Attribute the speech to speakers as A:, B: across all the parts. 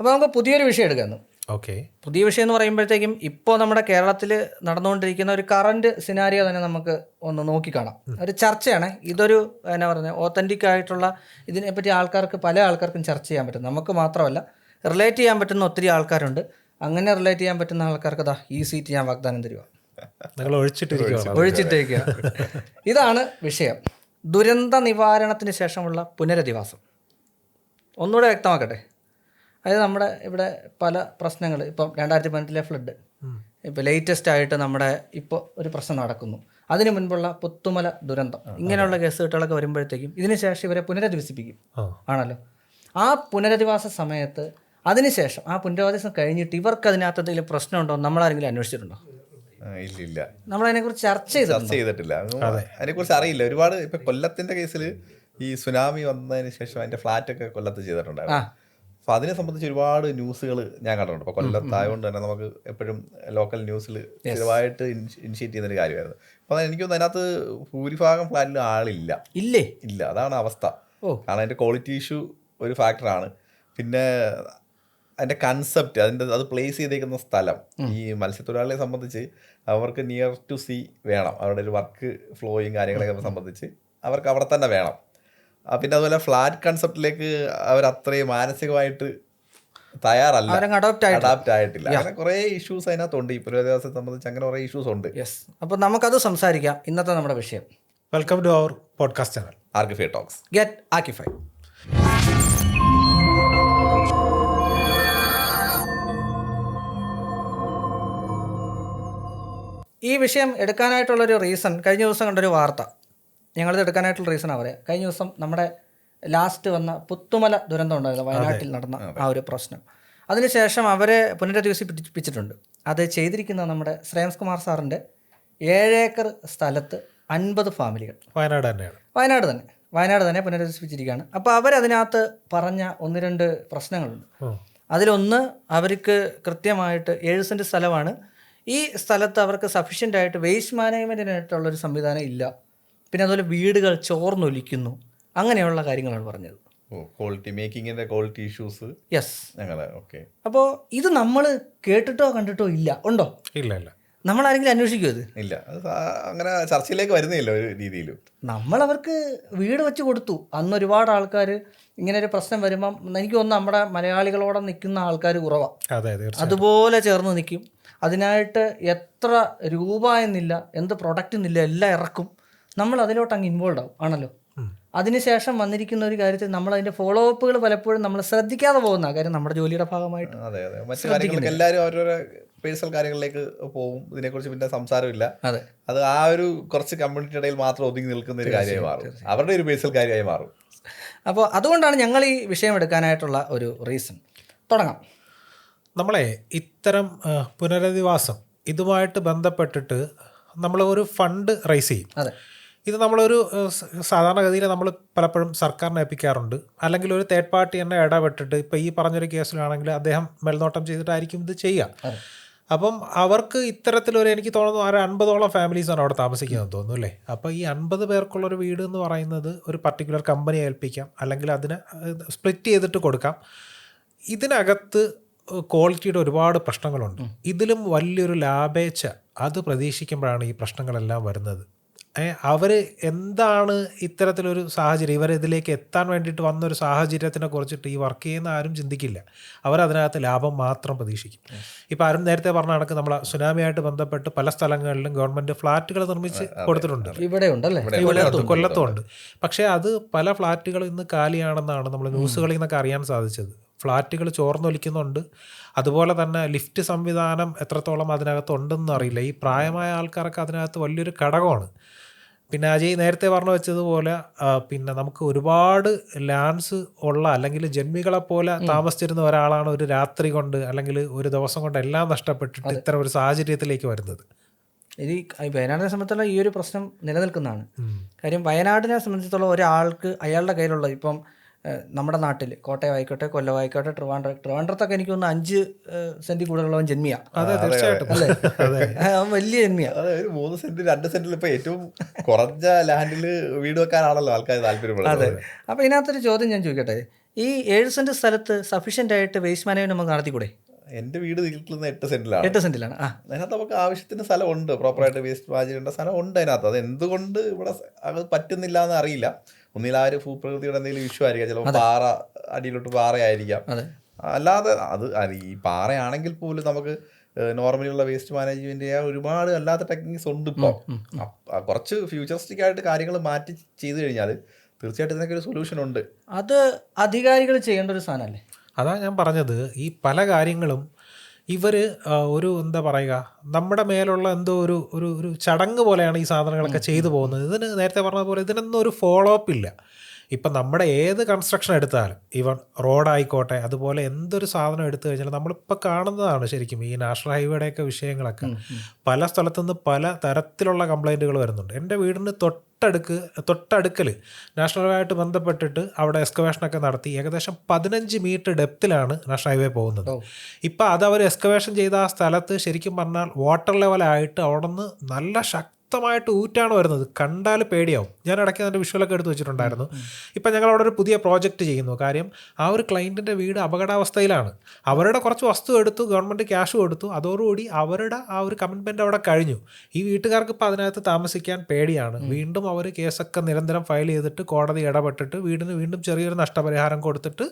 A: അപ്പോൾ നമുക്ക് പുതിയൊരു വിഷയം എടുക്കാം
B: ഓക്കെ.
A: പുതിയ വിഷയം എന്ന് പറയുമ്പോഴത്തേക്കും ഇപ്പോൾ നമ്മുടെ കേരളത്തിൽ നടന്നുകൊണ്ടിരിക്കുന്ന ഒരു കറണ്ട് സിനാരിയോ തന്നെ നമുക്ക് ഒന്ന് നോക്കിക്കാണാം ഒരു ചർച്ചയാണ്. ഇതൊരു എന്നാ പറയുന്നത് ഓത്തന്റിക് ആയിട്ടുള്ള ഇതിനെപ്പറ്റി ആൾക്കാർക്ക് പല ആൾക്കാർക്കും ചർച്ച ചെയ്യാൻ പറ്റും. നമുക്ക് മാത്രമല്ല റിലേറ്റ് ചെയ്യാൻ പറ്റുന്ന ഒത്തിരി ആൾക്കാരുണ്ട്. അങ്ങനെ റിലേറ്റ് ചെയ്യാൻ പറ്റുന്ന ആൾക്കാർക്ക് ദാ ഈ സീറ്റ് ഞാൻ വാഗ്ദാനം തരുക
B: നിങ്ങൾ
A: ഒഴിച്ചിട്ടേക്കുക ഇതാണ് വിഷയം. ദുരന്ത നിവാരണത്തിന് ശേഷമുള്ള പുനരധിവാസം. ഒന്നുകൂടെ വ്യക്തമാക്കട്ടെ. അതായത് നമ്മുടെ ഇവിടെ പല പ്രശ്നങ്ങൾ ഇപ്പം രണ്ടായിരത്തി പതിനെട്ടിലെ ഫ്ലഡ് ഇപ്പോൾ ലേറ്റസ്റ്റ് ആയിട്ട് നമ്മുടെ ഇപ്പോൾ ഒരു പ്രശ്നം നടക്കുന്നു. അതിന് മുൻപുള്ള പുത്തുമല ദുരന്തം. ഇങ്ങനെയുള്ള കേസുകെട്ടുകളൊക്കെ വരുമ്പോഴത്തേക്കും ഇതിനുശേഷം ഇവരെ പുനരധിവസിപ്പിക്കും. ആണല്ലോ? ആ പുനരധിവാസ സമയത്ത് അതിനുശേഷം ആ പുനരധിവാസം കഴിഞ്ഞിട്ട് ഇവർക്ക് അതിനകത്ത് എന്തെങ്കിലും പ്രശ്നമുണ്ടോ നമ്മളാരെങ്കിലും അന്വേഷിച്ചിട്ടുണ്ടോ?
C: ഇല്ല ഇല്ല
A: നമ്മളതിനെക്കുറിച്ച് ചർച്ച ചെയ്തിട്ടുണ്ടോ?
C: ചർച്ച ചെയ്തിട്ടില്ല. അതിനെ കുറിച്ച് അറിയില്ല. ഒരുപാട് ഇപ്പൊ കൊല്ലത്തിന്റെ കേസിൽ ഈ സുനാമി വന്നതിന് ശേഷം അതിന്റെ ഫ്ലാറ്റ് ഒക്കെ കൊല്ലത്ത് ചെയ്തിട്ടുണ്ടായിരുന്നു.
A: ആ.
C: അപ്പൊ അതിനെ സംബന്ധിച്ച് ഒരുപാട് ന്യൂസുകൾ ഞാൻ കണ്ടിട്ടുണ്ട്. ഇപ്പോൾ കൊല്ലത്തായതുകൊണ്ട് തന്നെ നമുക്ക് എപ്പോഴും ലോക്കൽ ന്യൂസിൽ സ്ഥിരമായിട്ട് ഇനിഷ്യേറ്റ് ചെയ്യുന്നൊരു കാര്യമായിരുന്നു. അപ്പോൾ എനിക്കൊന്നും അതിനകത്ത് ഭൂരിഭാഗം ഫ്ലാറ്റിൽ ആളില്ല.
A: ഇല്ലേ?
C: ഇല്ല അതാണ് അവസ്ഥ. കാരണം അതിന്റെ ക്വാളിറ്റി ഇഷ്യൂ ഒരു ഫാക്ടറാണ് പിന്നെ അതിന്റെ കൺസെപ്റ്റ് അതിന്റെ അത് പ്ലേസ് ചെയ്തേക്കുന്ന സ്ഥലം ഈ മത്സ്യത്തൊഴിലാളിയെ സംബന്ധിച്ച് അവർക്ക് നിയർ ടു സീ വേണം. അവരുടെ ഒരു വർക്ക് ഫ്ലോയും കാര്യങ്ങളൊക്കെ സംബന്ധിച്ച് അവർക്ക് അവിടെ തന്നെ വേണം. പിന്നെ അതുപോലെ ഫ്ലാറ്റ് കൺസെപ്റ്റിലേക്ക് അവർ അത്രയും മാനസികമായിട്ട് തയ്യാറല്ല.
A: അഡോപ്റ്റ് ആയിട്ട്
C: അഡാപ്റ്റ് ആയിട്ടില്ല. അങ്ങനെ കുറെ ഇഷ്യൂസ് അതിനകത്തുണ്ട്. ഈ പുരോഗതി സംബന്ധിച്ച് അങ്ങനെ കുറെ ഇഷ്യൂസ് ഉണ്ട്.
A: യെസ് അപ്പോൾ നമുക്കത് സംസാരിക്കാം. ഇന്നത്തെ നമ്മുടെ വിഷയം.
B: Welcome to our podcast channel
C: Archify talks
A: get ആക്കിഫൈ ഈ വിഷയം എടുക്കാനായിട്ടുള്ളൊരു റീസൺ കഴിഞ്ഞ ദിവസം കണ്ടൊരു വാർത്ത. ഞങ്ങളിത് എടുക്കാനായിട്ടുള്ള റീസണാണ് പറയാം. കഴിഞ്ഞ ദിവസം നമ്മുടെ ലാസ്റ്റ് വന്ന പുത്തുമല ദുരന്തം ഉണ്ടായിരുന്നു വയനാട്ടിൽ നടന്ന ആ ഒരു പ്രശ്നം. അതിനുശേഷം അവരെ പുനരധിവസിപ്പിച്ചിട്ടുണ്ട് അത് ചെയ്തിരിക്കുന്ന നമ്മുടെ ശ്രേയംസ് കുമാർ സാറിന്റെ ഏഴേക്കർ സ്ഥലത്ത് അൻപത് ഫാമിലികൾ.
B: വയനാട് തന്നെയാണ്.
A: വയനാട് തന്നെ. വയനാട് തന്നെ പുനരധിവസിപ്പിച്ചിരിക്കുകയാണ്. അപ്പോൾ അവരതിനകത്ത് പറഞ്ഞ ഒന്ന് രണ്ട് പ്രശ്നങ്ങളുണ്ട്. അതിലൊന്ന് അവർക്ക് കൃത്യമായിട്ട് ഏഴ് സെന്റ് സ്ഥലമാണ്. ഈ സ്ഥലത്ത് അവർക്ക് സഫീഷ്യന്റ് ആയിട്ട് വേസ്റ്റ് മാനേജ്മെന്റിനായിട്ടുള്ളൊരു സംവിധാനം ഇല്ല. പിന്നെ അതുപോലെ വീടുകൾ ചോർന്നൊലിക്കുന്നു. അങ്ങനെയുള്ള കാര്യങ്ങളാണ് പറഞ്ഞത്.
C: ക്വാളിറ്റി മേക്കിങ്ങിന്റെ ക്വാളിറ്റി ഇഷ്യൂസ്
A: യെസ്
C: ഞങ്ങളെ ഓക്കെ
A: അപ്പോൾ ഇത് നമ്മൾ കേട്ടിട്ടോ കണ്ടിട്ടോ ഇല്ല. ഉണ്ടോ?
B: ഇല്ല ഇല്ല.
A: നമ്മൾ ആരെങ്കിലും അന്വേഷിക്കുമോ ഇത്?
C: ഇല്ല. അത് അങ്ങനെ ചർച്ചയിലേക്ക് വരുന്നില്ല ഒരു രീതിയിലും.
A: നമ്മൾ അവർക്ക് വീട് വെച്ച് കൊടുത്തു. അന്ന് ഒരുപാട് ആൾക്കാർ ഇങ്ങനെ ഒരു പ്രശ്നം വരുമ്പം എനിക്ക് തോന്നുന്നു നമ്മുടെ മലയാളികളോടെ നിൽക്കുന്ന ആൾക്കാർ കുറവാണ് അതുപോലെ ചേർന്ന് നിൽക്കും. അതിനായിട്ട് എത്ര രൂപ എന്നില്ല എന്ത് പ്രൊഡക്റ്റ് എന്നില്ല എല്ലാം ഇറക്കും. നമ്മൾ അതിലോട്ട് അങ്ങ് ഇൻവോൾവ് ആവും ആണല്ലോ? അതിനുശേഷം വന്നിരിക്കുന്ന ഒരു കാര്യത്തിൽ നമ്മൾ അതിന്റെ ഫോളോ അപ്പുകൾ പലപ്പോഴും നമ്മൾ ശ്രദ്ധിക്കാതെ പോകുന്ന കാര്യം നമ്മുടെ ജോലിയുടെ ഭാഗമായിട്ട്
C: അതെ അതെ. മറ്റു കാര്യങ്ങളൊക്കെ എല്ലാവരും അവരവരുടെ പേഴ്സണൽ കാര്യങ്ങളിലേക്ക് പോകും. ഇതിനെക്കുറിച്ച് പിന്നെ സംസാരമില്ല.
A: അതെ.
C: അത് ആ ഒരു കുറച്ച് കമ്മ്യൂണിറ്റി ഇടയിൽ മാത്രം ഒതുങ്ങി നിൽക്കുന്ന ഒരു കാര്യമായി മാറും. അവരുടെ ഒരു പേഴ്സണൽ കാര്യമായി മാറും.
A: അപ്പോൾ അതുകൊണ്ടാണ് ഞങ്ങൾ ഈ വിഷയം എടുക്കാനായിട്ടുള്ള ഒരു റീസൺ തുടങ്ങാം.
B: നമ്മളെ ഇത്തരം പുനരധിവാസം ഇതുമായിട്ട് ബന്ധപ്പെട്ടിട്ട് നമ്മൾ ഒരു ഫണ്ട് റൈസ് ചെയ്യും.
A: അതെ.
B: ഇത് നമ്മളൊരു സാധാരണഗതിയിൽ നമ്മൾ പലപ്പോഴും സർക്കാരിനെ ഏൽപ്പിക്കാറുണ്ട്. അല്ലെങ്കിൽ ഒരു തേർഡ് പാർട്ടി തന്നെ ഇടപെട്ടിട്ട് ഇപ്പോൾ ഈ പറഞ്ഞൊരു കേസിലാണെങ്കിൽ അദ്ദേഹം മേൽനോട്ടം ചെയ്തിട്ടായിരിക്കും ഇത് ചെയ്യുക. അപ്പം അവർക്ക് ഇത്തരത്തിലൊരു എനിക്ക് തോന്നുന്നു ഒരു അൻപതോളം ഫാമിലീസാണ് അവിടെ താമസിക്കുന്നത് തോന്നുന്നു അല്ലേ? അപ്പോൾ ഈ അൻപത് പേർക്കുള്ളൊരു വീട് എന്ന് പറയുന്നത് ഒരു പർട്ടിക്കുലർ കമ്പനി ഏൽപ്പിക്കാം. അല്ലെങ്കിൽ അതിനെ സ്പ്ലിറ്റ് ചെയ്തിട്ട് കൊടുക്കാം. ഇതിനകത്ത് ക്വാളിറ്റിയുടെ ഒരുപാട് പ്രശ്നങ്ങളുണ്ട്. ഇതിലും വലിയൊരു ലാഭേച്ഛ അത് പ്രതീക്ഷിക്കുമ്പോഴാണ് ഈ പ്രശ്നങ്ങളെല്ലാം വരുന്നത്. അവർ എന്താണ് ഇത്തരത്തിലൊരു സാഹചര്യം? ഇവർ ഇതിലേക്ക് എത്താൻ വേണ്ടിയിട്ട് വന്നൊരു സാഹചര്യത്തിനെ കുറിച്ചിട്ട് ഈ വർക്ക് ചെയ്യുന്ന ആരും ചിന്തിക്കില്ല. അവർ അതിനകത്ത് ലാഭം മാത്രം പ്രതീക്ഷിക്കും. ഇപ്പോൾ ആരും നേരത്തെ പറഞ്ഞ കണക്ക് നമ്മൾ സുനാമിയായിട്ട് ബന്ധപ്പെട്ട് പല സ്ഥലങ്ങളിലും ഗവൺമെന്റ് ഫ്ലാറ്റുകൾ നിർമ്മിച്ച് കൊടുത്തിട്ടുണ്ട്.
A: ഇവിടെ ഉണ്ടല്ലേ?
B: കൊല്ലത്തും കൊല്ലത്തുണ്ട്. പക്ഷേ അത് പല ഫ്ലാറ്റുകൾ ഇന്ന് കാലിയാണെന്നാണ് നമ്മൾ ന്യൂസുകളിൽ നിന്നൊക്കെ അറിയാൻ സാധിച്ചത്. ഫ്ലാറ്റുകൾ ചോർന്നൊലിക്കുന്നുണ്ട്. അതുപോലെ തന്നെ ലിഫ്റ്റ് സംവിധാനം എത്രത്തോളം അതിനകത്ത് ഉണ്ടെന്ന് അറിയില്ല. ഈ പ്രായമായ ആൾക്കാർക്ക് അതിനകത്ത് വലിയൊരു ഘടകമാണ്. പിന്നെ അജയ് നേരത്തെ പറഞ്ഞു വെച്ചതുപോലെ പിന്നെ നമുക്ക് ഒരുപാട് ലാൻഡ്സ് ഉള്ള അല്ലെങ്കിൽ ജന്മികളെ പോലെ താമസിച്ചിരുന്ന ഒരാളാണ് ഒരു രാത്രി കൊണ്ട് അല്ലെങ്കിൽ ഒരു ദിവസം കൊണ്ട് എല്ലാം നഷ്ടപ്പെട്ടിട്ട് ഇത്തരം ഒരു സാഹചര്യത്തിലേക്ക് വരുന്നത്.
A: ഇത് വയനാടിനെ സംബന്ധിച്ചുള്ള ഈ ഒരു പ്രശ്നം നിലനിൽക്കുന്നതാണ്. കാര്യം വയനാടിനെ സംബന്ധിച്ചിടത്തോളം ഒരാൾക്ക് അയാളുടെ കയ്യിലുള്ള ഇപ്പം നമ്മുടെ നാട്ടിൽ കോട്ടയം ആയിക്കോട്ടെ കൊല്ലം ആയിക്കോട്ടെ ട്രിവാൻഡ്രം ട്രിവാൻഡ്രത്തൊക്കെ എനിക്ക് തോന്നുന്നു അഞ്ച് സെന്റ് കൂടുതലുള്ളവൻ ജന്മിയ.
B: അതെ തീർച്ചയായിട്ടും. അതെ.
A: വലിയ ജന്മിയ.
C: അതെ മൂന്ന് സെന്റ് രണ്ട് സെന്റിൽ ഇപ്പൊ ഏറ്റവും കുറഞ്ഞ ലാൻഡിൽ വീട് വെക്കാനാണല്ലോ ആൾക്കാർ താല്പര്യപ്പെടുന്നത്
A: അപ്പോൾ ഇതിനകത്തൊരു ചോദ്യം ഞാൻ ചോദിക്കട്ടെ? ഈ ഏഴ് സെന്റ് സ്ഥലത്ത് സഫീഷ്യന്റ് ആയിട്ട് വേസ്റ്റ് മാനേജ്മെന്റ് നമുക്ക് നടത്തിക്കൂടെ?
C: എന്റെ വീട് നിൽക്കുന്നത് എട്ട് സെന്റിലാണ്.
A: എട്ട് സെന്റിലാണ്. ആ.
C: അതിനകത്ത് നമുക്ക് ആവശ്യത്തിന് സ്ഥലമുണ്ട്. പ്രോപ്പറായിട്ട് വേസ്റ്റ് മാനേജ്മെന്റ് സ്ഥലം ഉണ്ട് അതിനകത്ത്. അത് എന്തുകൊണ്ട് ഇവിടെ അത് പറ്റുന്നില്ല എന്ന് അറിയില്ല. ഒന്നിൽ ആ ഒരു ഭൂപ്രകൃതിയുടെ എന്തെങ്കിലും ഇഷ്യൂ ആയിരിക്കാം. ചിലപ്പോൾ പാറ അടിയിലോട്ട് പാറയായിരിക്കാം. അല്ലാതെ അത് അത് ഈ പാറയാണെങ്കിൽ പോലും നമുക്ക് നോർമലിയുള്ള വേസ്റ്റ് മാനേജ്മെന്റ് ചെയ്യാൻ ഒരുപാട് അല്ലാത്ത ടെക്നിക്സ് ഉണ്ട് ഇപ്പോൾ കുറച്ച് ഫ്യൂച്ചറിസ്റ്റിക് ആയിട്ട് കാര്യങ്ങൾ മാറ്റി ചെയ്തു കഴിഞ്ഞാൽ തീർച്ചയായിട്ടും ഇതിനൊക്കെ ഒരു സൊല്യൂഷൻ ഉണ്ട്.
A: അത് അധികാരികൾ ചെയ്യേണ്ട ഒരു സാധനമല്ലേ?
B: അതാ ഞാൻ പറഞ്ഞത് ഈ പല കാര്യങ്ങളും ഇവർ ഒരു എന്താ പറയുക നമ്മുടെ മേലുള്ള എന്തോ ഒരു ഒരു ഒരു ചടങ്ങ് പോലെയാണ് ഈ സാധനങ്ങളൊക്കെ ചെയ്തു പോകുന്നത്. ഇതിന് നേരത്തെ പറഞ്ഞതുപോലെ പോലെ ഇതിനൊന്നും ഒരു ഫോളോ അപ്പ് ഇല്ല. ഇപ്പം നമ്മുടെ ഏത് കൺസ്ട്രക്ഷൻ എടുത്താലും ഈവൻ റോഡായിക്കോട്ടെ അതുപോലെ എന്തൊരു സാധനം എടുത്തു കഴിഞ്ഞാൽ നമ്മളിപ്പോൾ കാണുന്നതാണ് ശരിക്കും ഈ നാഷണൽ ഹൈവേയുടെയൊക്കെ വിഷയങ്ങളൊക്കെ. പല സ്ഥലത്തുനിന്ന് പല തരത്തിലുള്ള കംപ്ലൈന്റുകൾ വരുന്നുണ്ട്. എന്റെ വീടിന് തൊട്ടടുക്ക് തൊട്ടടുക്കൽ നാഷണൽ ഹൈവേയായിട്ട് ബന്ധപ്പെട്ടിട്ട് അവിടെ എക്സ്കവേഷനൊക്കെ നടത്തി ഏകദേശം പതിനഞ്ച് മീറ്റർ ഡെപ്തിലാണ് നാഷണൽ ഹൈവേ പോകുന്നത്. ഇപ്പം അത് അവർ എക്സ്കവേഷൻ ചെയ്ത ആ സ്ഥലത്ത് ശരിക്കും പറഞ്ഞാൽ വാട്ടർ ലെവലായിട്ട് അവിടെ നിന്ന് നല്ല ശക്തമായിട്ട് ഊറ്റാണ് വരുന്നത്. കണ്ടാൽ പേടിയാവും. ഞാൻ ഇടയ്ക്ക് അതിന്റെ വിഷ്വലൊക്കെ എടുത്ത് വെച്ചിട്ടുണ്ടായിരുന്നു. ഇപ്പം ഞങ്ങൾ അവിടെ ഒരു പുതിയ പ്രോജക്റ്റ് ചെയ്യുന്നു. കാര്യം ആ ഒരു ക്ലയന്റിന്റെ വീട് അപകടാവസ്ഥയിലാണ്. അവരുടെ കുറച്ച് വസ്തു എടുത്തു ഗവൺമെന്റ് ക്യാഷ് കൊടുത്തു അതോടുകൂടി അവരുടെ ആ ഒരു കമ്മിറ്റ്മെന്റ് അവിടെ കഴിഞ്ഞു. ഈ വീട്ടുകാർക്ക് ഇപ്പോൾ അതിനകത്ത് താമസിക്കാൻ പേടിയാണ്. വീണ്ടും അവർ കേസൊക്കെ നിരന്തരം ഫയൽ ചെയ്തിട്ട് കോടതി ഇടപെട്ടിട്ട് വീടിന് വീണ്ടും ചെറിയൊരു നഷ്ടപരിഹാരം കൊടുത്തിട്ട്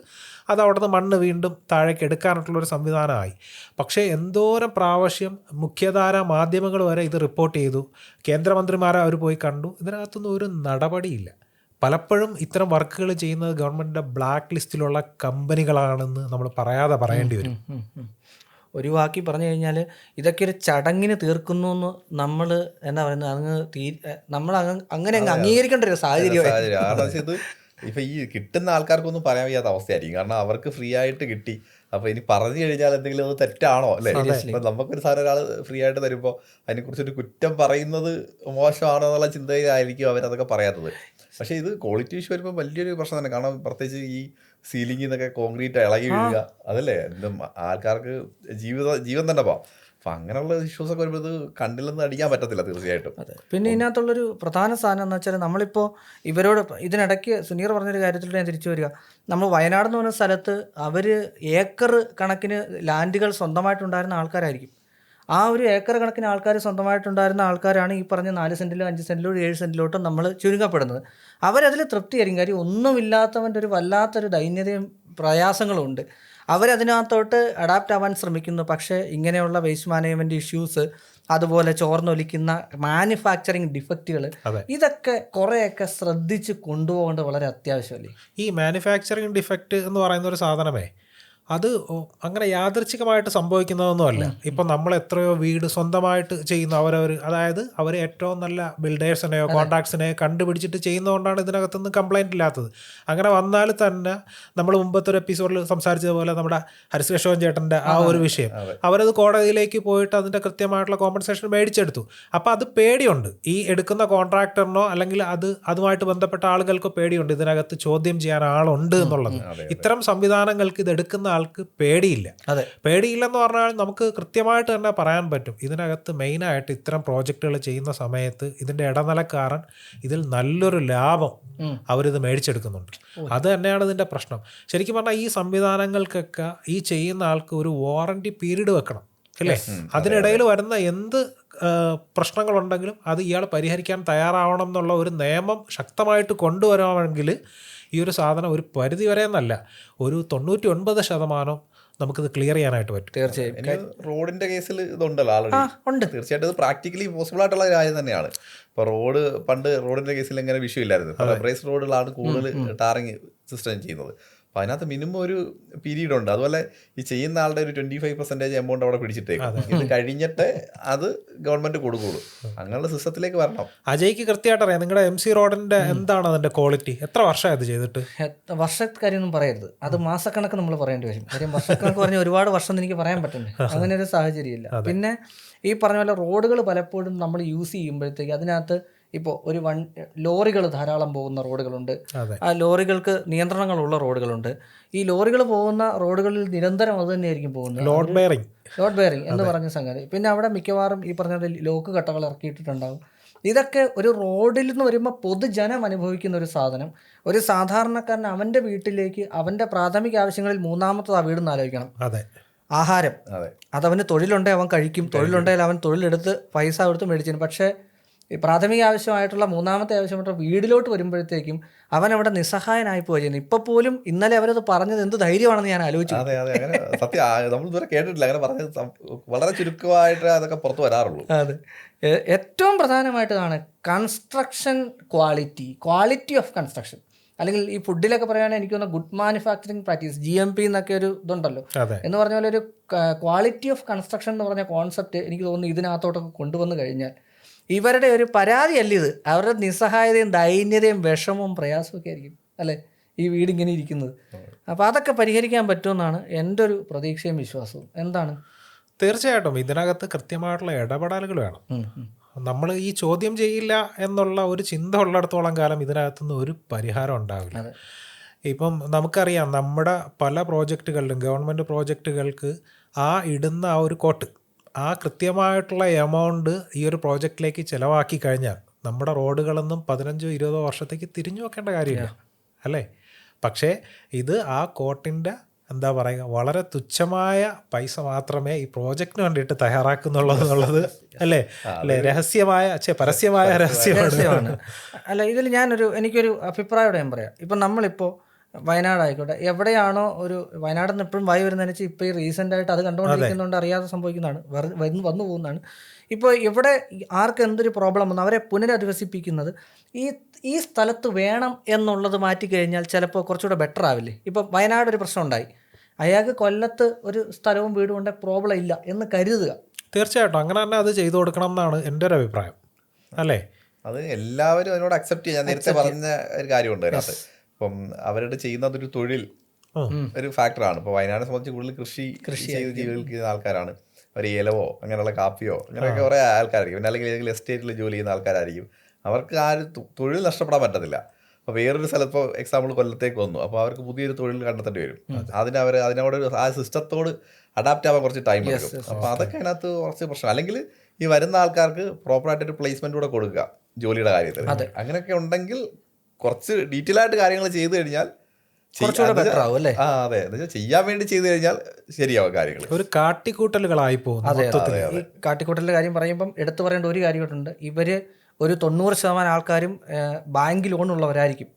B: അത് അവിടുന്ന് മണ്ണ് വീണ്ടും താഴേക്ക് എടുക്കാനായിട്ടുള്ളൊരു സംവിധാനമായി. പക്ഷേ എന്തോരം പ്രാവശ്യം മുഖ്യധാര മാധ്യമങ്ങൾ വരെ ഇത് റിപ്പോർട്ട് ചെയ്തു. കേന്ദ്രമന്ത്രിമാരെ അവർ പോയി കണ്ടു. ഇതിനകത്തൊന്നും ഒരു നടപടിയില്ല. പലപ്പോഴും ഇത്തരം വർക്കുകൾ ചെയ്യുന്നത് ഗവൺമെന്റിന്റെ ബ്ലാക്ക് ലിസ്റ്റിലുള്ള കമ്പനികളാണെന്ന് നമ്മൾ പറയാതെ പറയേണ്ടി വരും.
A: ഒരു വാക്കി പറഞ്ഞു കഴിഞ്ഞാൽ ഇതൊക്കെ ഒരു ചടങ്ങിന് തീർക്കുന്നു എന്ന് നമ്മൾ എന്നാ പറയുന്നത് അങ്ങ് തീ നമ്മൾ അങ്ങനെ അങ്ങ് അംഗീകരിക്കേണ്ട ഒരു
C: സാഹചര്യം ഇത് ഇപ്പൊ ഈ കിട്ടുന്ന ആൾക്കാർക്കൊന്നും പറയാൻ വയ്യാത്ത അവസ്ഥയായിരിക്കും. കാരണം അവർക്ക് ഫ്രീ ആയിട്ട് കിട്ടി. അപ്പൊ ഇനി പറഞ്ഞു കഴിഞ്ഞാൽ എന്തെങ്കിലും അത് തെറ്റാണോ അല്ലേ? ഇപ്പൊ നമുക്കൊരു സാധനം ഒരാൾ ഫ്രീ ആയിട്ട് തരുമ്പോൾ അതിനെക്കുറിച്ചൊരു കുറ്റം പറയുന്നത് മോശമാണോ എന്നുള്ള ചിന്തയിലായിരിക്കും അവരതൊക്കെ പറയാത്തത്. പക്ഷെ ഇത് ക്വാളിറ്റി ഇഷ്യൂ വരുമ്പോൾ വലിയൊരു പ്രശ്നം തന്നെ. കാരണം പ്രത്യേകിച്ച് ഈ സീലിംഗിൽ നിന്നൊക്കെ കോൺക്രീറ്റ് ഇളകി വീഴുക അതല്ലേ? എന്തും ആൾക്കാർക്ക് ജീവിത ജീവൻ തന്നെ പോവാം. അപ്പൊ അങ്ങനെയുള്ള ഇഷ്യൂസ് ഒക്കെ വരുമ്പോൾ ഇത് കണ്ടില്ലെന്ന് അടിക്കാൻ പറ്റത്തില്ല തീർച്ചയായിട്ടും.
A: പിന്നെ ഇതിനകത്തുള്ളൊരു പ്രധാന സാധനം എന്ന് വെച്ചാൽ നമ്മളിപ്പോൾ ഇവരോട് ഇതിനിടയ്ക്ക് സുനീർ പറഞ്ഞൊരു കാര്യത്തിൽ ഞാൻ തിരിച്ചു വരിക. നമ്മൾ വയനാട് എന്ന് പറഞ്ഞ സ്ഥലത്ത് അവർ ഏക്കർ കണക്കിന് ലാൻഡുകൾ സ്വന്തമായിട്ടുണ്ടായിരുന്ന ആൾക്കാരായിരിക്കും. ആ ഒരു ഏക്കർ കണക്കിന് ആൾക്കാർ സ്വന്തമായിട്ടുണ്ടായിരുന്ന ആൾക്കാരാണ് ഈ പറഞ്ഞ നാല് സെന്റിലോ അഞ്ച് സെന്റിലോ ഏഴ് സെന്റിലോട്ടും നമ്മൾ ചുരുങ്ങപ്പെടുന്നത്. അവരതിൽ തൃപ്തിയായിരിക്കും കാര്യം ഒന്നുമില്ലാത്തവന്റെ ഒരു വല്ലാത്തൊരു ദൈന്യതയും പ്രയാസങ്ങളും ഉണ്ട്. അവരതിനകത്തോട്ട് അഡാപ്റ്റ് ആവാൻ ശ്രമിക്കുന്നു പക്ഷേ ഇങ്ങനെയുള്ള വേസ്റ്റ് മാനേജ്മെന്റ് ഇഷ്യൂസ് അതുപോലെ ചോർന്നൊലിക്കുന്ന മാനുഫാക്ചറിങ് ഡിഫക്റ്റുകൾ. ഇതൊക്കെ കുറേയൊക്കെ ശ്രദ്ധിച്ച് കൊണ്ടുപോകേണ്ടത് വളരെ അത്യാവശ്യമല്ലേ
B: ഈ മാനുഫാക്ചറിങ് ഡിഫക്റ്റ് എന്ന് പറയുന്ന ഒരു സാധനമേ അത് അങ്ങനെ യാദൃച്ഛികമായിട്ട് സംഭവിക്കുന്നതൊന്നുമല്ല. ഇപ്പം നമ്മൾ എത്രയോ വീട് സ്വന്തമായിട്ട് ചെയ്യുന്ന. അവരവർ അതായത് അവർ ഏറ്റവും നല്ല ബിൽഡേഴ്സിനെയോ കോൺട്രാക്ട്സിനെയോ കണ്ടുപിടിച്ചിട്ട് ചെയ്യുന്നതുകൊണ്ടാണ് ഇതിനകത്തൊന്നും കംപ്ലൈന്റ് ഇല്ലാത്തത്. അങ്ങനെ വന്നാൽ തന്നെ നമ്മൾ മുമ്പത്തെ ഒരു എപ്പിസോഡിൽ സംസാരിച്ചതുപോലെ നമ്മുടെ ഹരിശ്രേഷോൻ ചേട്ടന്റെ ആ ഒരു വിഷയം. അവരത് കോടതിയിലേക്ക് പോയിട്ട് അതിന്റെ കൃത്യമായിട്ടുള്ള കോമ്പൻസേഷൻ മേടിച്ചെടുത്തു. അപ്പോൾ അത് പേടിയുണ്ട്. ഈ എടുക്കുന്ന കോൺട്രാക്ടറിനോ അല്ലെങ്കിൽ അത് അതുമായിട്ട് ബന്ധപ്പെട്ട ആളുകൾക്കോ പേടിയുണ്ട്. ഇതിനകത്ത് ചോദ്യം ചെയ്യാൻ ആളുണ്ട് എന്നുള്ളത്. ഇത്തരം സംവിധാനങ്ങൾക്ക് ഇത് എടുക്കുന്ന ആൾക്ക് പേടിയില്ല.
A: അതെ.
B: പേടിയില്ലെന്ന് പറഞ്ഞാൽ നമുക്ക് കൃത്യമായിട്ട് തന്നെ പറയാൻ പറ്റും. ഇതിനകത്ത് മെയിനായിട്ട് ഇത്തരം പ്രോജക്റ്റുകൾ ചെയ്യുന്ന സമയത്ത് ഇതിന്റെ ഇടനിലക്കാരൻ ഇതിൽ നല്ലൊരു ലാഭം. അവരിത് മേടിച്ചെടുക്കുന്നുണ്ട്. അത് തന്നെയാണ് ഇതിന്റെ പ്രശ്നം. ശരിക്കും പറഞ്ഞാൽ ഈ സംവിധാനങ്ങൾക്കൊക്കെ ഈ ചെയ്യുന്ന ആൾക്ക് ഒരു വാറണ്ടി പീരീഡ് വെക്കണം. അല്ലേ? അതിനിടയിൽ വരുന്ന എന്ത് പ്രശ്നങ്ങളുണ്ടെങ്കിലും അത് ഇയാൾ പരിഹരിക്കാൻ തയ്യാറാവണം എന്നുള്ള ഒരു നിയമം ശക്തമായിട്ട് കൊണ്ടുവരാമെങ്കിൽ ഈ ഒരു സാധനം ഒരു പരിധി വരെ എന്നല്ല ഒരു തൊണ്ണൂറ്റി ഒൻപത് ശതമാനം നമുക്കിത് ക്ലിയർ ചെയ്യാനായിട്ട് പറ്റും.
A: തീർച്ചയായും.
C: എനിക്ക് റോഡിന്റെ കേസിൽ ഇതുണ്ടല്ലോ ആൾറെഡി
A: ഉണ്ട്.
C: തീർച്ചയായിട്ടും ഇത് പ്രാക്ടിക്കലി പോസിബിൾ ആയിട്ടുള്ള കാര്യം തന്നെയാണ്. ഇപ്പൊ റോഡ് പണ്ട് റോഡിന്റെ കേസിൽ എങ്ങനെ വിഷയം ഇല്ലായിരുന്നു റബ്രൈസ് റോഡുകളാണ് കൂടുതൽ ടാറിങ് സിസ്റ്റം ചെയ്യുന്നത്. അപ്പൊ അതിനകത്ത് മിനിമം ഒരു പീരീഡ് ഉണ്ട്. അതുപോലെ ഈ ചെയ്യുന്ന ആളുടെ ഒരു ട്വന്റി ഫൈവ് പെർസെന്റേജ് എമൗണ്ട് അവിടെ പിടിച്ചിട്ടേക്കും. ഇത് കഴിഞ്ഞിട്ട് അത് ഗവൺമെന്റ് കൊടുക്കുള്ളൂ. അങ്ങനെയുള്ള സിസ്റ്റത്തിലേക്ക് വരണം.
B: അജയ്ക്ക് കൃത്യമായിട്ട് അറിയാം. നിങ്ങളുടെ എം സി റോഡിന്റെ എന്താണ് അതിന്റെ ക്വാളിറ്റി എത്ര വർഷം ഇത് ചെയ്തിട്ട്?
A: വർഷക്കാര്യൊന്നും പറയരുത്. അത് മാസക്കണക്ക് നമ്മൾ പറയേണ്ടി വരും. കാര്യം വർഷക്കണക്ക് പറഞ്ഞ ഒരുപാട് വർഷം ഒന്നും എനിക്ക് പറയാൻ പറ്റുന്നില്ല അങ്ങനെ ഒരു സാഹചര്യമില്ല. പിന്നെ ഈ പറഞ്ഞ പോലെ റോഡുകൾ പലപ്പോഴും നമ്മൾ യൂസ് ചെയ്യുമ്പോഴത്തേക്ക് അതിനകത്ത് ഇപ്പോൾ ഒരു വൺ ലോറികൾ ധാരാളം പോകുന്ന റോഡുകളുണ്ട്. ആ ലോറികൾക്ക് നിയന്ത്രണങ്ങളുള്ള റോഡുകളുണ്ട്. ഈ ലോറികൾ പോകുന്ന റോഡുകളിൽ നിരന്തരം അത് തന്നെയായിരിക്കും പോകുന്നത്.
B: ലോഡ് ബെയറിംഗ്
A: ലോഡ് ബെയറിംഗ് എന്ന് പറഞ്ഞ സംഗതി. പിന്നെ അവിടെ മിക്കവാറും ഈ പറഞ്ഞ ലോക്ക് കട്ടകൾ ഇറക്കിയിട്ടിട്ടുണ്ടാകും ഇതൊക്കെ ഒരു റോഡിൽ നിന്ന് വരുമ്പോൾ പൊതുജനം അനുഭവിക്കുന്ന ഒരു സാധനം. ഒരു സാധാരണക്കാരൻ അവന്റെ വീട്ടിലേക്ക് അവന്റെ പ്രാഥമിക ആവശ്യങ്ങളിൽ മൂന്നാമത്തത് ആ വീട് ആലോചിക്കണം.
B: അതെ.
A: ആഹാരം.
C: അതെ.
A: അതവന് തൊഴിലുണ്ടെങ്കിൽ അവൻ കഴിക്കും. തൊഴിലുണ്ടെങ്കിൽ അവൻ തൊഴിലെടുത്ത് പൈസ കൊടുത്ത് മേടിച്ചിരുന്നു പക്ഷേ പ്രാഥമിക ആവശ്യമായിട്ടുള്ള മൂന്നാമത്തെ ആവശ്യമായിട്ടുള്ള വീടിലോട്ട് വരുമ്പോഴത്തേക്കും അവൻ അവിടെ നിസ്സഹായനായി പോയിരുന്നു ഇപ്പൊ പോലും ഇന്നലെ അവരത് പറഞ്ഞത് എന്ത് ധൈര്യമാണെന്ന് ഞാൻ ആലോചിച്ചു.
C: അതെ അതെ അങ്ങനെ സത്യം നമ്മൾ ഇതുവരെ കേട്ടിട്ടില്ല. അങ്ങനെ പറഞ്ഞത് വളരെ ചുരുക്കമായിട്ട് അതൊക്കെ പുറത്ത് വരാറുള്ളൂ.
A: അതെ. ഏറ്റവും പ്രധാനമായിട്ടതാണ് construction quality quality of construction അല്ലെങ്കിൽ ഈ ഫുഡിലൊക്കെ പറയുകയാണെങ്കിൽ എനിക്ക് തോന്നുന്നു good manufacturing practice G M P എന്നൊക്കെ ഒരു ഇതുണ്ടല്ലോ. എന്ന് പറഞ്ഞ പോലെ ഒരു ക്വാളിറ്റി ഓഫ് കൺസ്ട്രക്ഷൻ എന്ന് പറഞ്ഞ കോൺസെപ്റ്റ് എനിക്ക് തോന്നുന്നു ഇതിനകത്തോട്ടൊക്കെ കൊണ്ടുവന്നു കഴിഞ്ഞാൽ ഇവരുടെ ഒരു പരാതി അല്ല ഇത്. അവരുടെ നിസ്സഹായതയും ദൈന്യതയും വിഷമവും പ്രയാസവും ഒക്കെ ആയിരിക്കും അല്ലേ? ഈ വീട് ഇങ്ങനെ ഇരിക്കുന്നത്. അപ്പോൾ അതൊക്കെ പരിഹരിക്കാൻ പറ്റുമെന്നാണ് എന്റെ ഒരു പ്രതീക്ഷയും വിശ്വാസവും. എന്താണ്?
B: തീർച്ചയായിട്ടും. ഇതിനകത്ത് കൃത്യമായിട്ടുള്ള ഇടപെടലുകൾ വേണം. നമ്മൾ ഈ ചോദ്യം ചെയ്യില്ല എന്നുള്ള ഒരു ചിന്ത ഉള്ളിടത്തോളം കാലം ഇതിനകത്തുനിന്ന് ഒരു പരിഹാരം ഉണ്ടാവില്ല. ഇപ്പം നമുക്കറിയാം നമ്മുടെ പല പ്രോജക്റ്റുകളിലും ഗവൺമെന്റ് പ്രോജക്റ്റുകൾക്ക് ആ ഇടുന്ന ആ ഒരു കോട്ട് ആ കൃത്യമായിട്ടുള്ള എമൗണ്ട് ഈ ഒരു പ്രോജക്റ്റിലേക്ക് ചിലവാക്കി കഴിഞ്ഞാൽ നമ്മുടെ റോഡുകളൊന്നും പതിനഞ്ചോ ഇരുപതോ വർഷത്തേക്ക് തിരിഞ്ഞു വെക്കേണ്ട കാര്യമില്ല അല്ലേ? പക്ഷേ ഇത് ആ കോട്ടിന്റെ എന്താ പറയുക വളരെ തുച്ഛമായ പൈസ മാത്രമേ ഈ പ്രോജക്റ്റിന് വേണ്ടിയിട്ട് തയ്യാറാക്കുന്നുള്ളൂ എന്നുള്ളത് അല്ലേ? അല്ലേ? രഹസ്യമായ ചേ പരസ്യമായ രഹസ്യമാണ്.
A: അല്ല ഇതിൽ ഞാനൊരു എനിക്കൊരു അഭിപ്രായം ഞാൻ പറയാം. ഇപ്പം നമ്മളിപ്പോൾ വയനാട് ആയിക്കോട്ടെ എവിടെയാണോ ഒരു വയനാട് നിന്ന് എപ്പോഴും വായി വരുന്നതെന്ന് വെച്ചാൽ ഇപ്പോൾ ഈ റീസെന്റ് ആയിട്ട് അത് കണ്ടുകൊണ്ടിരിക്കുന്നതുകൊണ്ട് അറിയാതെ സംഭവിക്കുന്നതാണ്. വന്ന് വന്നു പോകുന്നതാണ്. ഇപ്പോൾ ഇവിടെ ആർക്ക് എന്തൊരു പ്രോബ്ലം വന്നു അവരെ പുനരധിവസിപ്പിക്കുന്നത് ഈ ഈ സ്ഥലത്ത് വേണം എന്നുള്ളത് മാറ്റിക്കഴിഞ്ഞാൽ ചിലപ്പോൾ കുറച്ചുകൂടെ ബെറ്റർ ആവില്ലേ? ഇപ്പം വയനാട് ഒരു പ്രശ്നം ഉണ്ടായി അയാൾക്ക് കൊല്ലത്ത് ഒരു സ്ഥലവും വീടും കൊണ്ട് പ്രോബ്ലം ഇല്ല എന്ന് കരുതുക.
B: തീർച്ചയായിട്ടും. അങ്ങനെ തന്നെ അത് ചെയ്തു കൊടുക്കണം എന്നാണ് എന്റെ ഒരു അഭിപ്രായം. അല്ലേ?
C: അത് എല്ലാവരും അതിനോട് അക്സെപ്റ്റ് ചെയ്യാൻ നേരത്തെ പറഞ്ഞ ഒരു കാര്യമുണ്ട് അതിനകത്ത്. ഇപ്പം അവരുടെ ചെയ്യുന്ന അതൊരു തൊഴിൽ ഒരു ഫാക്ടറാണ് ഇപ്പോൾ വയനാടിനെ സംബന്ധിച്ച് കൂടുതൽ കൃഷി കൃഷി ചെയ്ത് ജീവിക്കുന്ന ആൾക്കാരാണ്. ഒരു ഏലവോ അങ്ങനെയുള്ള കാപ്പിയോ അങ്ങനെയൊക്കെ കുറേ ആൾക്കാരായിരിക്കും. പിന്നെ അല്ലെങ്കിൽ ഏതെങ്കിലും എസ്റ്റേറ്റിൽ ജോലി ചെയ്യുന്ന ആൾക്കാരായിരിക്കും. അവർക്ക് ആ ഒരു തൊഴിൽ നഷ്ടപ്പെടാൻ പറ്റത്തില്ല. അപ്പോൾ വേറൊരു സ്ഥലത്ത് ഇപ്പോൾ എക്സാമ്പിൾ കൊല്ലത്തേക്ക് വന്നു. അപ്പോൾ അവർക്ക് പുതിയൊരു തൊഴിൽ കണ്ടെത്തേണ്ടി വരും. അതിന് അവർ അതിനോട് ആ സിസ്റ്റത്തോട് അഡാപ്റ്റ് ആവാൻ കുറച്ച് ടൈം എടുക്കും. അപ്പോൾ അതൊക്കെ അതിനകത്ത് കുറച്ച് പ്രശ്നം. അല്ലെങ്കിൽ ഈ വരുന്ന ആൾക്കാർക്ക് പ്രോപ്പറായിട്ടൊരു പ്ലേസ്മെന്റ് കൂടെ കൊടുക്കുക ജോലിയുടെ കാര്യത്തിൽ അങ്ങനെയൊക്കെ ഉണ്ടെങ്കിൽ കുറച്ച് ഡീറ്റെയിൽ ആയിട്ട് കാര്യങ്ങൾ ചെയ്തു കഴിഞ്ഞാൽ ആ അതെ. ചെയ്യാൻ വേണ്ടി ചെയ്തു കഴിഞ്ഞാൽ ശരിയാവും കാര്യങ്ങൾ
B: ഒരു കാട്ടിക്കൂട്ടലുകളായി
A: പോകും കാട്ടിക്കൂട്ടലിന്റെ കാര്യം പറയുമ്പം എടുത്തു പറയേണ്ട ഒരു കാര്യമായിട്ടുണ്ട്. ഇവർ ഒരു തൊണ്ണൂറ് ശതമാനം ആൾക്കാരും ബാങ്ക് ലോൺ ഉള്ളവരായിരിക്കും.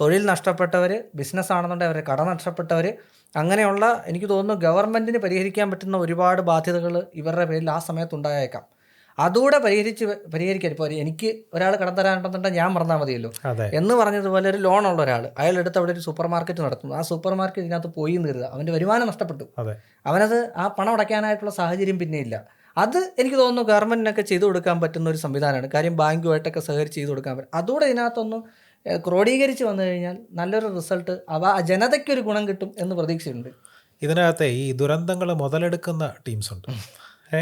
A: തൊഴിൽ നഷ്ടപ്പെട്ടവർ ബിസിനസ് ആണെന്നുണ്ടെങ്കിൽ അവർ കട നഷ്ടപ്പെട്ടവർ അങ്ങനെയുള്ള എനിക്ക് തോന്നുന്നു ഗവൺമെന്റിന് പരിഹരിക്കാൻ പറ്റുന്ന ഒരുപാട് ബാധ്യതകൾ ഇവരുടെ പേരിൽ ആ സമയത്ത് ഉണ്ടായേക്കാം. അതുകൂടെ പരിഹരിച്ച് പരിഹരിക്കാൻ ഇപ്പോൾ എനിക്ക് ഒരാൾ കടം തരാനുണ്ടെന്നുണ്ടെങ്കിൽ ഞാൻ മറന്നാൽ മതിയല്ലോ. എന്ന് പറഞ്ഞതുപോലെ ഒരു ലോൺ ഉള്ള ഒരാൾ അയാൾ എടുത്ത് അവിടെ ഒരു സൂപ്പർ മാർക്കറ്റ് നടത്തുന്നു. ആ സൂപ്പർ മാർക്കറ്റ് ഇതിനകത്ത് പോയി എന്ന് കരുതുക. അവന്റെ വരുമാനം നഷ്ടപ്പെട്ടു. അവനത് ആ പണം അടയ്ക്കാനായിട്ടുള്ള സാഹചര്യം പിന്നെ ഇല്ല. അത് എനിക്ക് തോന്നുന്നു ഗവൺമെന്റിനൊക്കെ ചെയ്തു കൊടുക്കാൻ പറ്റുന്ന ഒരു സംവിധാനമാണ്. കാര്യം ബാങ്കുമായിട്ടൊക്കെ സഹകരിച്ച് ചെയ്തു കൊടുക്കാൻ പറ്റും. അതുകൂടെ ഇതിനകത്തൊന്ന് ഏഹ്, ക്രോഡീകരിച്ച് വന്നു കഴിഞ്ഞാൽ നല്ലൊരു റിസൾട്ട് അവ ആ ജനതയ്ക്കൊരു ഗുണം കിട്ടും എന്ന് പ്രതീക്ഷയുണ്ട്.
B: ഇതിനകത്തെ ഈ ദുരന്തങ്ങൾ മുതലെടുക്കുന്ന ടീംസ് ഉണ്ട്. ഏ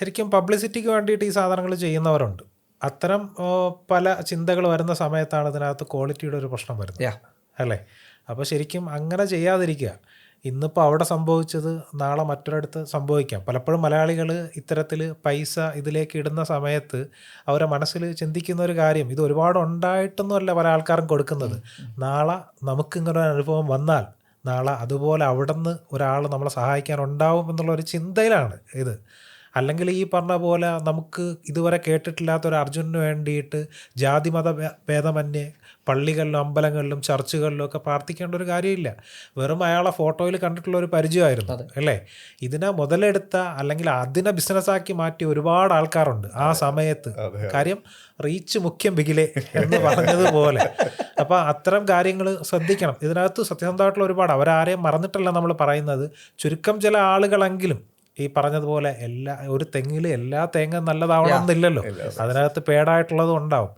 B: ശരിക്കും പബ്ലിസിറ്റിക്ക് വേണ്ടിയിട്ട് ഈ സാധനങ്ങൾ ചെയ്യുന്നവരുണ്ട്. അത്തരം പല ചിന്തകൾ വരുന്ന സമയത്താണ് ഇതിനകത്ത് ക്വാളിറ്റിയുടെ ഒരു പ്രശ്നം വരുന്നത്. അല്ലേ? അപ്പോൾ ശരിക്കും അങ്ങനെ ചെയ്യാതിരിക്കുക. ഇന്നിപ്പോൾ അവിടെ സംഭവിച്ചത് നാളെ മറ്റൊരിടത്ത് സംഭവിക്കാം. പലപ്പോഴും മലയാളികൾ ഇത്തരത്തിൽ പൈസ ഇതിലേക്ക് ഇടുന്ന സമയത്ത് അവരെ മനസ്സിൽ ചിന്തിക്കുന്ന ഒരു കാര്യം ഇത് ഒരുപാട് ഉണ്ടായിട്ടൊന്നുമല്ല പല ആൾക്കാരും കൊടുക്കുന്നത്. നാളെ നമുക്കിങ്ങനെ ഒരു അനുഭവം വന്നാൽ നാളെ അതുപോലെ അവിടെ നിന്ന് ഒരാൾ നമ്മളെ സഹായിക്കാൻ ഉണ്ടാവും എന്നുള്ള ഒരു ചിന്തയിലാണ് ഇത്. അല്ലെങ്കിൽ ഈ പറഞ്ഞ പോലെ നമുക്ക് ഇതുവരെ കേട്ടിട്ടില്ലാത്ത ഒരു അർജുനന് വേണ്ടിയിട്ട് ജാതിമത ഭേദമന്യേ പള്ളികളിലും അമ്പലങ്ങളിലും ചർച്ചുകളിലും ഒക്കെ പ്രാർത്ഥിക്കേണ്ട ഒരു കാര്യമില്ല. വെറും അയാളെ ഫോട്ടോയിൽ കണ്ടിട്ടുള്ള ഒരു പരിചയമായിരുന്നു അല്ലേ? ഇതിനെ മുതലെടുത്ത അല്ലെങ്കിൽ അതിനെ ബിസിനസ്സാക്കി മാറ്റി ഒരുപാട് ആൾക്കാരുണ്ട് ആ സമയത്ത്. കാര്യം റീച്ച് മുഖ്യം ബിഗിലെ എന്ന് പറഞ്ഞതുപോലെ അപ്പോൾ അത്തരം കാര്യങ്ങൾ ശ്രദ്ധിക്കണം. ഇതിനകത്ത് സത്യസന്ധമായിട്ടുള്ള ഒരുപാട് അവരാരെയും മറന്നിട്ടല്ല നമ്മൾ പറയുന്നത്. ചുരുക്കം ചില ആളുകളെങ്കിലും ഈ പറഞ്ഞതുപോലെ എല്ലാ ഒരു തെങ്ങിൽ എല്ലാ തേങ്ങ നല്ലതാവണമെന്നില്ലല്ലോ അതിനകത്ത് പേടായിട്ടുള്ളതും ഉണ്ടാവും.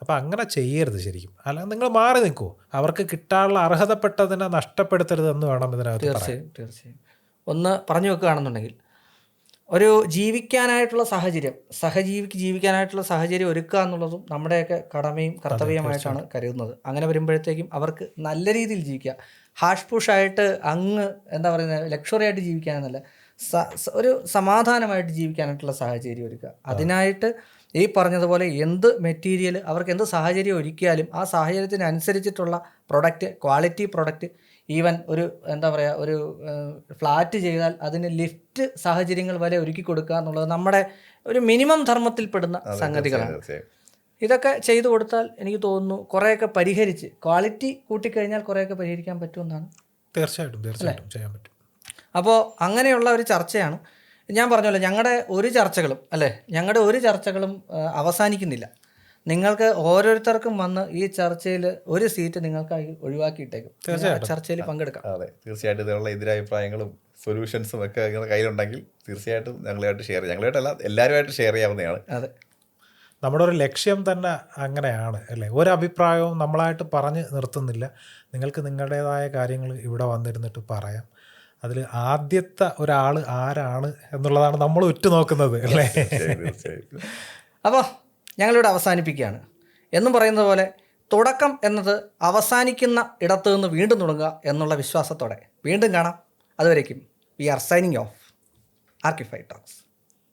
B: അപ്പം അങ്ങനെ ചെയ്യരുത് ശരിക്കും. അല്ല നിങ്ങൾ മാറി നിൽക്കൂ. അവർക്ക് കിട്ടാനുള്ള അർഹതപ്പെട്ടതിനെ നഷ്ടപ്പെടുത്തരുത് എന്ന് വേണം ഇതിനകത്ത്
A: തീർച്ചയായും തീർച്ചയായും. ഒന്ന് പറഞ്ഞു വെക്കുകയാണെന്നുണ്ടെങ്കിൽ ഒരു ജീവിക്കാനായിട്ടുള്ള സാഹചര്യം സഹജീവിക്ക് ജീവിക്കാനായിട്ടുള്ള സാഹചര്യം ഒരുക്കുക എന്നുള്ളതും നമ്മുടെയൊക്കെ കടമയും കർത്തവ്യമായിട്ടാണ് കരുതുന്നത്. അങ്ങനെ വരുമ്പോഴത്തേക്കും അവർക്ക് നല്ല രീതിയിൽ ജീവിക്കുക. ഹാഷ് പുഷായിട്ട് അങ്ങ് എന്താ പറയുന്നത് ലക്ഷറി ആയിട്ട് ജീവിക്കാനെന്നല്ല. ഒരു സമാധാനമായിട്ട് ജീവിക്കാനായിട്ടുള്ള സാഹചര്യം ഒരുക്കുക. അതിനായിട്ട് ഈ പറഞ്ഞതുപോലെ എന്ത് മെറ്റീരിയൽ അവർക്ക് എന്ത് സാഹചര്യം ഒരുക്കിയാലും ആ സാഹചര്യത്തിനനുസരിച്ചിട്ടുള്ള പ്രൊഡക്റ്റ് ക്വാളിറ്റി പ്രൊഡക്റ്റ് ഈവൻ ഒരു എന്താ പറയുക ഒരു ഫ്ലാറ്റ് ചെയ്താൽ അതിന് ലിഫ്റ്റ് സാഹചര്യങ്ങൾ വരെ ഒരുക്കി കൊടുക്കുക എന്നുള്ളത് നമ്മുടെ ഒരു മിനിമം ധർമ്മത്തിൽപ്പെടുന്ന സംഗതികളാണ്. ഇതൊക്കെ ചെയ്തു കൊടുത്താൽ എനിക്ക് തോന്നുന്നു കുറേയൊക്കെ പരിഹരിച്ച് ക്വാളിറ്റി കൂട്ടിക്കഴിഞ്ഞാൽ കുറേയൊക്കെ പരിഹരിക്കാൻ പറ്റുമെന്നാണ്.
B: തീർച്ചയായിട്ടും തീർച്ചയായിട്ടും ചെയ്യാൻ പറ്റും.
A: അപ്പോൾ അങ്ങനെയുള്ള ഒരു ചർച്ചയാണ്. ഞാൻ പറഞ്ഞല്ലോ ഞങ്ങളുടെ ഒരു ചർച്ചകളും അല്ലേ? ഞങ്ങളുടെ ഒരു ചർച്ചകളും അവസാനിക്കുന്നില്ല. നിങ്ങൾക്ക് ഓരോരുത്തർക്കും വന്ന് ഈ ചർച്ചയിൽ ഒരു സീറ്റ് നിങ്ങൾക്കായി ഒഴിവാക്കിയിട്ടേക്കും.
B: തീർച്ചയായിട്ടും.
A: ചർച്ചയിൽ പങ്കെടുക്കാം.
C: അതെ. തീർച്ചയായിട്ടും ഇതിനുള്ള എതിരഭിപ്രായങ്ങളും സൊല്യൂഷൻസും ഒക്കെ നിങ്ങളുടെ കയ്യിലുണ്ടെങ്കിൽ തീർച്ചയായിട്ടും ഞങ്ങളുമായിട്ട് ഷെയർ ചെയ്യാം. ഞങ്ങളുമായിട്ടല്ല എല്ലാവരുമായിട്ട് ഷെയർ ചെയ്യാവുന്നതാണ്.
A: അതെ.
B: നമ്മുടെ ഒരു ലക്ഷ്യം തന്നെ അങ്ങനെയാണ് അല്ലേ? ഒരു അഭിപ്രായവും നമ്മളായിട്ട് പറഞ്ഞ് നിർത്തുന്നില്ല. നിങ്ങൾക്ക് നിങ്ങളുടേതായ കാര്യങ്ങൾ ഇവിടെ വന്നിരുന്നിട്ട് പറയാം. അതിൽ ആദ്യത്തെ ഒരാൾ ആരാണ് എന്നുള്ളതാണ് നമ്മൾ ഉറ്റുനോക്കുന്നത് അല്ലേ?
A: അപ്പോൾ ഞങ്ങളിവിടെ അവസാനിപ്പിക്കുകയാണ്. എന്നും പറയുന്നത് പോലെ തുടക്കം എന്നത് അവസാനിക്കുന്ന ഇടത്തു നിന്ന് വീണ്ടും തുടങ്ങുക എന്നുള്ള വിശ്വാസത്തോടെ വീണ്ടും കാണാം. അതുവരേക്കും we are signing off Archify talks.